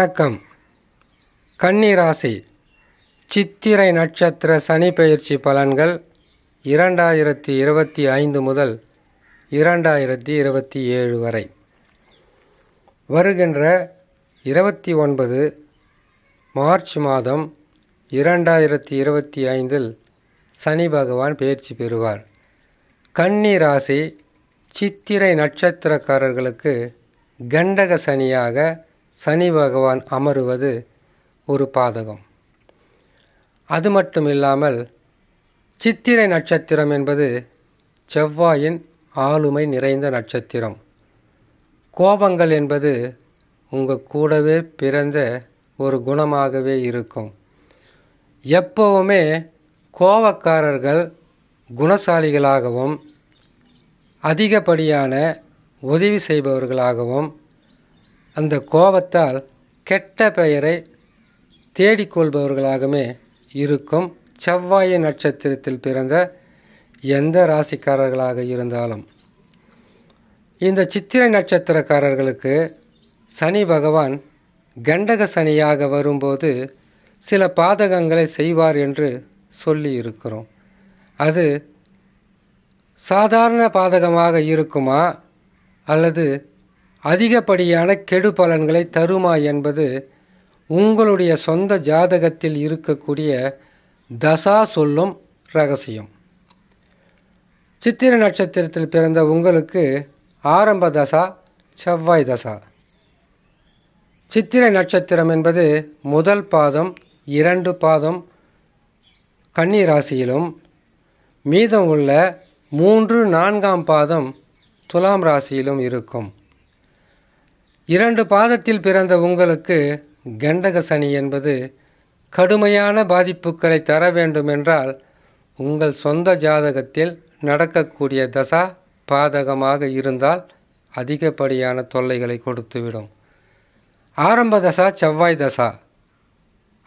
வணக்கம். கன்னிராசி. சித்திரை நட்சத்திர சனி பயிற்சி பலன்கள் இரண்டாயிரத்தி இருபத்தி ஐந்து முதல் இரண்டாயிரத்தி இருபத்தி ஏழு வரை. வருகின்ற இருபத்தி ஒன்பது மார்ச் மாதம் இரண்டாயிரத்தி இருபத்தி ஐந்தில் சனி பகவான் பெயர்ச்சி பெறுவார். கன்னி ராசி சித்திரை நட்சத்திரக்காரர்களுக்கு கண்டக சனியாக சனி பகவான் அமருவது ஒரு பாதகம். அது மட்டும் இல்லாமல் சித்திரை நட்சத்திரம் என்பது செவ்வாயின் ஆளுமை நிறைந்த நட்சத்திரம். கோபங்கள் என்பது உங்கள் கூடவே பிறந்த ஒரு குணமாகவே இருக்கும். எப்போவுமே கோபக்காரர்கள் குணசாலிகளாகவும் அதிகப்படியான உதவி செய்பவர்களாகவும் அந்த கோபத்தால் கெட்ட பெயரை தேடிக்கொள்பவர்களாகவே இருக்கும் செவ்வாய் நட்சத்திரத்தில் பிறந்த எந்த ராசிக்காரர்களாக இருந்தாலும். இந்த சித்திரை நட்சத்திரக்காரர்களுக்கு சனி பகவான் கண்டக சனியாக வரும்போது சில பாதகங்களை செய்வார் என்று சொல்லி இருக்கிறோம் அது சாதாரண பாதகமாக இருக்குமா அல்லது அதிகப்படியான கெடு பலன்களை தருமா என்பது உங்களுடைய சொந்த ஜாதகத்தில் இருக்கக்கூடிய தசா சொல்லும் ரகசியம். சித்திர நட்சத்திரத்தில் பிறந்த உங்களுக்கு ஆரம்ப தசா செவ்வாய் தசா. சித்திரை நட்சத்திரம் என்பது முதல் பாதம் இரண்டு பாதம் கன்னி ராசியிலும் மீதம் உள்ள மூன்று நான்காம் பாதம் துலாம் ராசியிலும் இருக்கும். இரண்டு பாதத்தில் பிறந்த உங்களுக்கு கண்டக சனி என்பது கடுமையான பாதிப்புகளை தர வேண்டுமென்றால் உங்கள் சொந்த ஜாதகத்தில் நடக்கக்கூடிய தசா பாதகமாக இருந்தால் அதிகப்படியான தொல்லைகளை கொடுத்துவிடும். ஆரம்ப தசா செவ்வாய் தசா.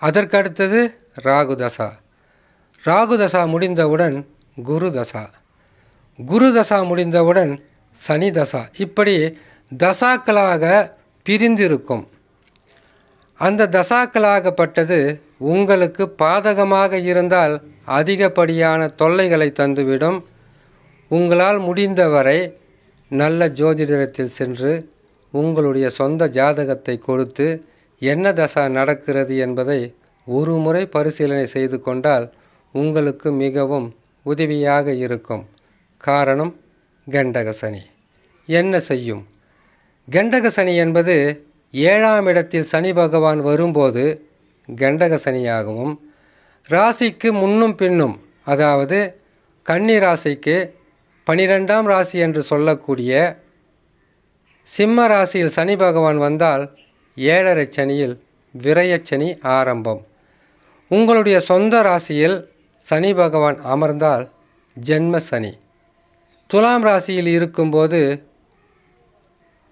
அதற்கடுத்தது ராகு தசா. ராகு தசா முடிந்தவுடன் குரு தசா. குரு தசா முடிந்தவுடன் சனி தசா. இப்படி தசாக்களாக பிரிந்திருக்கும். அந்த தசாக்களாகப்பட்டது உங்களுக்கு பாதகமாக இருந்தால் அதிகப்படியான தொல்லைகளை தந்துவிடும். உங்களால் முடிந்தவரை நல்ல ஜோதிடத்தில் சென்று உங்களுடைய சொந்த ஜாதகத்தை கொடுத்து என்ன தசா நடக்கிறது என்பதை ஒரு முறை பரிசீலனை செய்து கொண்டால் உங்களுக்கு மிகவும் உதவியாக இருக்கும். காரணம் கண்டக சனி. என்ன செய்யும்? கெண்டக சனி என்பது ஏழாம் இடத்தில் சனி பகவான் வரும்போது கெண்டக சனியாகவும் ராசிக்கு முன்னும் பின்னும் அதாவது கன்னி ராசிக்கு பனிரெண்டாம் ராசி என்று சொல்லக்கூடிய சிம்ம ராசியில் சனி பகவான் வந்தால் ஏழரை சனியில் விரயச்சனி ஆரம்பம். உங்களுடைய சொந்த ராசியில் சனி பகவான் அமர்ந்தால் ஜென்ம சனி. துலாம் ராசியில் இருக்கும்போது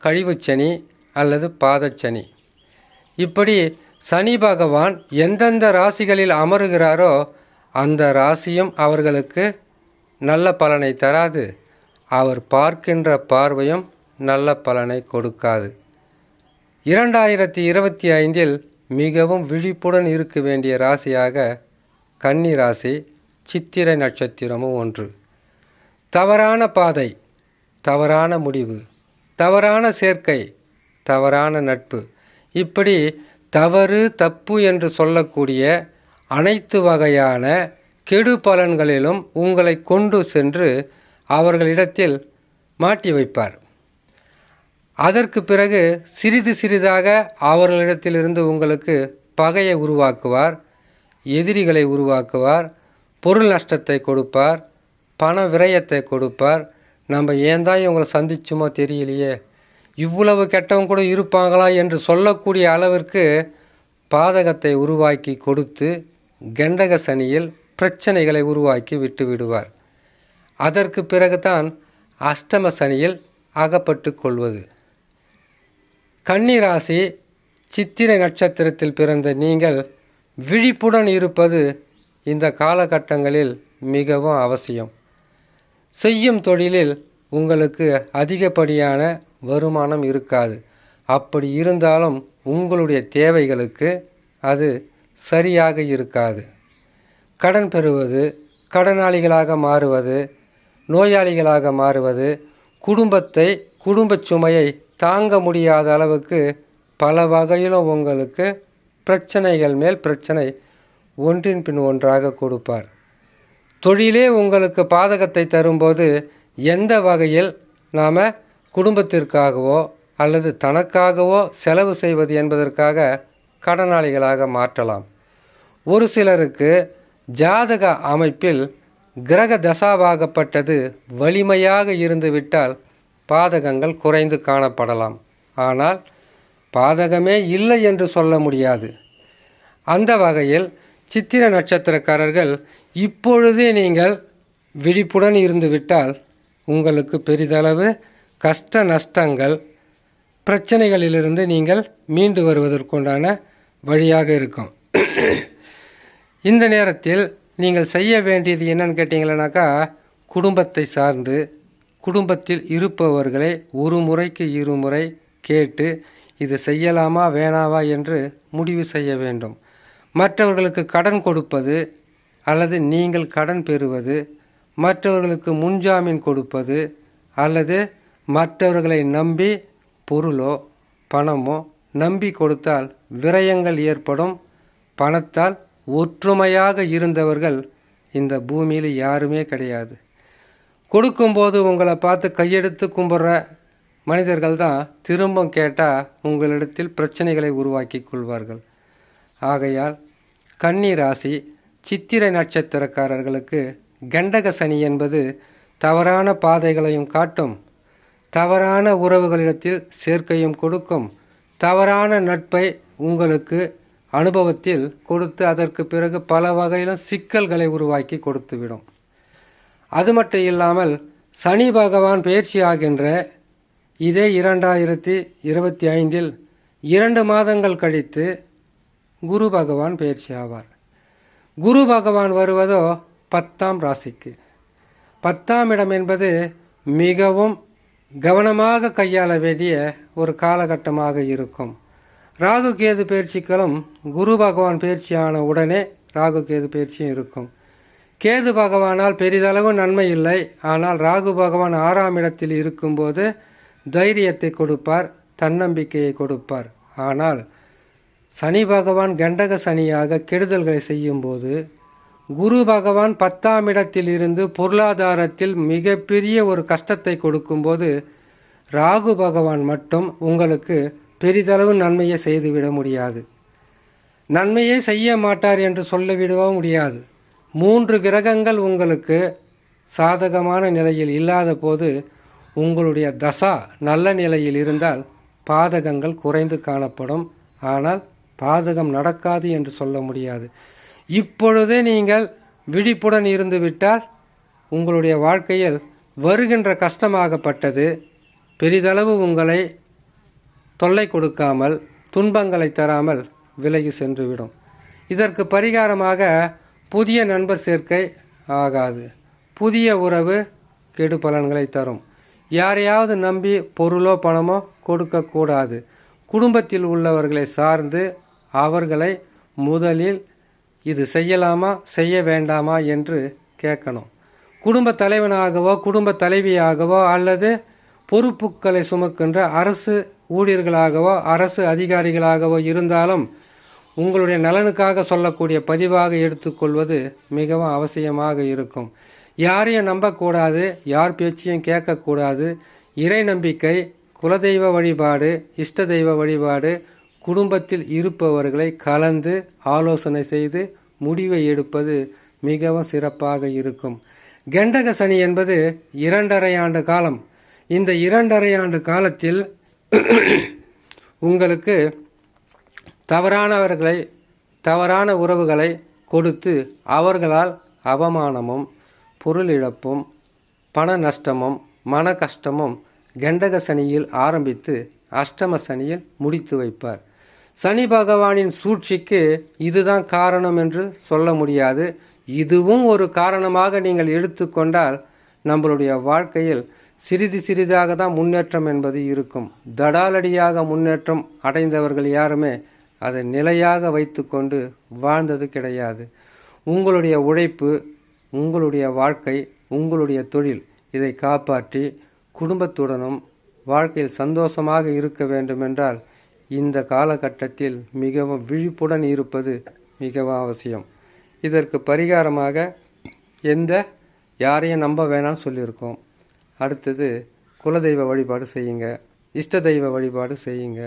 கழிவுச்சனி அல்லது பாதச்சனி. இப்படி சனி பகவான் எந்தெந்த ராசிகளில் அமருகிறாரோ அந்த ராசியும் அவர்களுக்கு நல்ல பலனை தராது. அவர் பார்க்கின்ற பார்வையும் நல்ல பலனை கொடுக்காது. இரண்டாயிரத்தி இருபத்தி ஐந்தில் மிகவும் விழிப்புடன் இருக்க வேண்டிய ராசியாக கன்னி ராசி சித்திரை நட்சத்திரமும் ஒன்று. தவறான பாதை தவறான முடிவு. தவறான சேர்க்கை தவறான நட்பு. இப்படி தவறு தப்பு என்று சொல்லக்கூடிய அனைத்து வகையான கெடு பலன்களிலும் உங்களை கொண்டு சென்று அவர்களிடத்தில் மாட்டி வைப்பார். அதற்கு பிறகு சிறிது சிறிதாக அவர்களிடத்திலிருந்து உங்களுக்கு பகையை உருவாக்குவார் எதிரிகளை உருவாக்குவார் பொருள் நஷ்டத்தை கொடுப்பார் பண விரயத்தை கொடுப்பார் நம்ம ஏன் தான் இவங்களை சந்திச்சோமோ தெரியலையே. இவ்வளவு கெட்டவங்க கூட இருப்பாங்களா என்று சொல்லக்கூடிய அளவிற்கு பாதகத்தை உருவாக்கி கொடுத்து கண்டக சனியில் பிரச்சனைகளை உருவாக்கி விட்டு விடுவார். அதற்கு பிறகுதான் அஷ்டம சனியில் அகப்பட்டு கொள்வது. கன்னிராசி சித்திரை நட்சத்திரத்தில் பிறந்த நீங்கள் விழிப்புடன் இருப்பது இந்த காலகட்டங்களில் மிகவும் அவசியம். செய்யும் தொழிலில் உங்களுக்கு அதிகப்படியான வருமானம் இருக்காது. அப்படி இருந்தாலும் உங்களுடைய தேவைகளுக்கு அது சரியாக இருக்காது. கடன் பெறுவது கடனாளிகளாக மாறுவது நோயாளிகளாக மாறுவது குடும்பத்தை குடும்பச் சுமையை தாங்க முடியாத அளவுக்கு பல வகையிலும் உங்களுக்கு பிரச்சனைகள் மேல் பிரச்சனை ஒன்றின் பின் ஒன்றாக கொடுப்பார். தொழிலே உங்களுக்கு பாதகத்தை தரும்போது எந்த வகையில் நாம் குடும்பத்திற்காகவோ அல்லது தனக்காகவோ செலவு செய்வது என்பதற்காக கடனாளிகளாக மாற்றலாம். ஒரு சிலருக்கு ஜாதக அமைப்பில் கிரக தசாவாகப்பட்டது வலிமையாக இருந்துவிட்டால் பாதகங்கள் குறைந்து காணப்படலாம். ஆனால் பாதகமே இல்லை என்று சொல்ல முடியாது. அந்த வகையில் சித்திர நட்சத்திரக்காரர்கள் இப்பொழுதே நீங்கள் விழிப்புடன் இருந்துவிட்டால் உங்களுக்கு பெரிதளவு கஷ்ட நஷ்டங்கள் பிரச்சனைகளிலிருந்து நீங்கள் மீண்டு வருவதற்குண்டான வழியாக இருக்கும். இந்த நேரத்தில் நீங்கள் செய்ய வேண்டியது என்னன்னு கேட்டிங்களனாக்கா குடும்பத்தை சார்ந்து குடும்பத்தில் இருப்பவர்களை ஒரு முறைக்கு இருமுறை கேட்டு இது செய்யலாமா வேணாவா? என்று முடிவு செய்ய வேண்டும். மற்றவர்களுக்கு கடன் கொடுப்பது அல்லது நீங்கள் கடன் பெறுவது மற்றவர்களுக்கு முன்ஜாமீன் கொடுப்பது அல்லது மற்றவர்களை நம்பி பொருளோ பணமோ நம்பி கொடுத்தால் விரயங்கள் ஏற்படும். பணத்தால் ஒற்றுமையாக இருந்தவர்கள் இந்த பூமியில் யாருமே கிடையாது. கொடுக்கும்போது உங்களை பார்த்து கையெடுத்து கும்பிட்ற மனிதர்கள் தான் திரும்ப கேட்டால் உங்களிடத்தில் பிரச்சனைகளை உருவாக்கி கொள்வார்கள். ஆகையால் கன்னி ராசி சித்திரை நட்சத்திரக்காரர்களுக்கு கண்டக சனி என்பது தவறான பாதைகளையும் காட்டும். தவறான உறவுகளிடத்தில் சேர்க்கையும் கொடுக்கும். தவறான நட்பை உங்களுக்கு அனுபவத்தில் கொடுத்து அதற்கு பிறகு பல வகையிலும் சிக்கல்களை உருவாக்கி கொடுத்துவிடும். அது மட்டும் இல்லாமல் சனி பகவான் பயிற்சி ஆகின்ற இதே இரண்டாயிரத்தி இருபத்தி ஐந்தில் இரண்டு மாதங்கள் கழித்து குரு பகவான் பயிற்சி ஆவார். குரு பகவான் வருவதோ பத்தாம் ராசிக்கு. பத்தாம் இடம் என்பது மிகவும் கவனமாக கையாள வேண்டிய ஒரு காலகட்டமாக இருக்கும். ராகு கேது பயிற்சிகளும் குரு பகவான் பயிற்சியான உடனே ராகு கேது பயிற்சியும் இருக்கும். கேது பகவானால் பெரிதளவு நன்மை இல்லை. ஆனால் ராகு பகவான் ஆறாம் இடத்தில் இருக்கும்போது தைரியத்தை கொடுப்பார் தன்னம்பிக்கையை கொடுப்பார். ஆனால் சனி பகவான் கண்டக சனியாக கெடுதல்களை செய்யும்போது குரு பகவான் பத்தாம் இடத்தில் இருந்து பொருளாதாரத்தில் மிகப்பெரிய ஒரு கஷ்டத்தை கொடுக்கும்போது ராகு பகவான் மட்டும் உங்களுக்கு பெரிதளவு நன்மையை செய்துவிட முடியாது. நன்மையை செய்ய மாட்டார் என்று சொல்லிவிடவும் முடியாது. மூன்று கிரகங்கள் உங்களுக்கு சாதகமான நிலையில் இல்லாத போது உங்களுடைய தசா நல்ல நிலையில் இருந்தால் பாதகங்கள் குறைந்து காணப்படும். ஆனால் பாதகம் நடக்காது என்று சொல்ல முடியாது. இப்பொழுதே நீங்கள் விழிப்புடன் இருந்துவிட்டால் உங்களுடைய வாழ்க்கையில் வருகின்ற கஷ்டமாகப்பட்டது பெரிதளவு உங்களை தொல்லை கொடுக்காமல் துன்பங்களை தராமல் விலகி சென்றுவிடும். இதற்கு பரிகாரமாக புதிய நண்பர் சேர்க்கை ஆகாது. புதிய உறவு கெடு பலன்களை தரும். யாரையாவது நம்பி பொருளோ பணமோ கொடுக்கக்கூடாது. குடும்பத்தில் உள்ளவர்களை சார்ந்து அவர்களை முதலில் இது செய்யலாமா செய்ய வேண்டாமா என்று கேட்கணும். குடும்ப தலைவனாகவோ குடும்ப தலைவியாகவோ அல்லது பொறுப்புகளை சுமக்கின்ற அரசு ஊழியர்களாகவோ அரசு அதிகாரிகளாகவோ இருந்தாலும் உங்களுடைய நலனுக்காக சொல்லக்கூடிய பதிவாக எடுத்துக்கொள்வது மிகவும் அவசியமாக இருக்கும். யாரையும் நம்பக்கூடாது யார் பேச்சையும் கேட்கக்கூடாது. இறை நம்பிக்கை குலதெய்வ வழிபாடு இஷ்ட தெய்வ வழிபாடு குடும்பத்தில் இருப்பவர்களை கலந்து ஆலோசனை செய்து முடிவை எடுப்பது மிகவும் சிறப்பாக இருக்கும். கெண்டக சனி என்பது இரண்டரை ஆண்டு காலம். இந்த இரண்டரை ஆண்டு காலத்தில் உங்களுக்கு தவறானவர்களை தவறான உறவுகளை கொடுத்து அவர்களால் அவமானமும் பொருளிழப்பும் பண நஷ்டமும் மன கஷ்டமும் கண்டக சனியில் ஆரம்பித்து அஷ்டம சனியில் முடித்து வைப்பார். சனி பகவானின் சூழ்ச்சிக்கு இதுதான் காரணம் என்று சொல்ல முடியாது. இதுவும் ஒரு காரணமாக நீங்கள் எடுத்துக்கொண்டால் நம்மளுடைய வாழ்க்கையில் சிறிது சிறிதாக தான் முன்னேற்றம் என்பது இருக்கும். தடாலடியாக முன்னேற்றம் அடைந்தவர்கள் யாருமே அதை நிலையாக வைத்துக்கொண்டு வாழ்ந்தது கிடையாது. உங்களுடைய உழைப்பு உங்களுடைய வாழ்க்கை உங்களுடைய தொழில் இதை காப்பாற்றி குடும்பத்துடனும் வாழ்க்கையில் சந்தோஷமாக இருக்க வேண்டுமென்றால் இந்த காலகட்டத்தில் மிகவும் விழிப்புடன் இருப்பது மிகவும் அவசியம். இதற்கு பரிகாரமாக எந்த யாரையும் நம்ப வேணாம்னு சொல்லியிருக்கோம். அடுத்தது குலதெய்வ வழிபாடு செய்யுங்க. இஷ்ட தெய்வ வழிபாடு செய்யுங்க.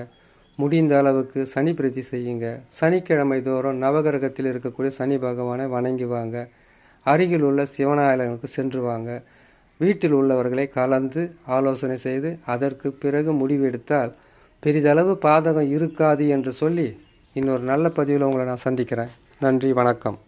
முடிந்த அளவுக்கு சனி பிரதி செய்யுங்க. சனிக்கிழமை தோறும் நவகிரகத்தில் இருக்கக்கூடிய சனி பகவானை வணங்கி வாங்க. அருகில் உள்ள சிவனாலயங்களுக்கு சென்று வாங்க. வீட்டில் உள்ளவர்களை கலந்து ஆலோசனை செய்து அதற்கு பிறகு முடிவெடுத்தால் பெரிதளவு பாதகம் இருக்காது என்று சொல்லி இன்னொரு நல்ல பதிவில் உங்களை நான் சந்திக்கிறேன். நன்றி வணக்கம்.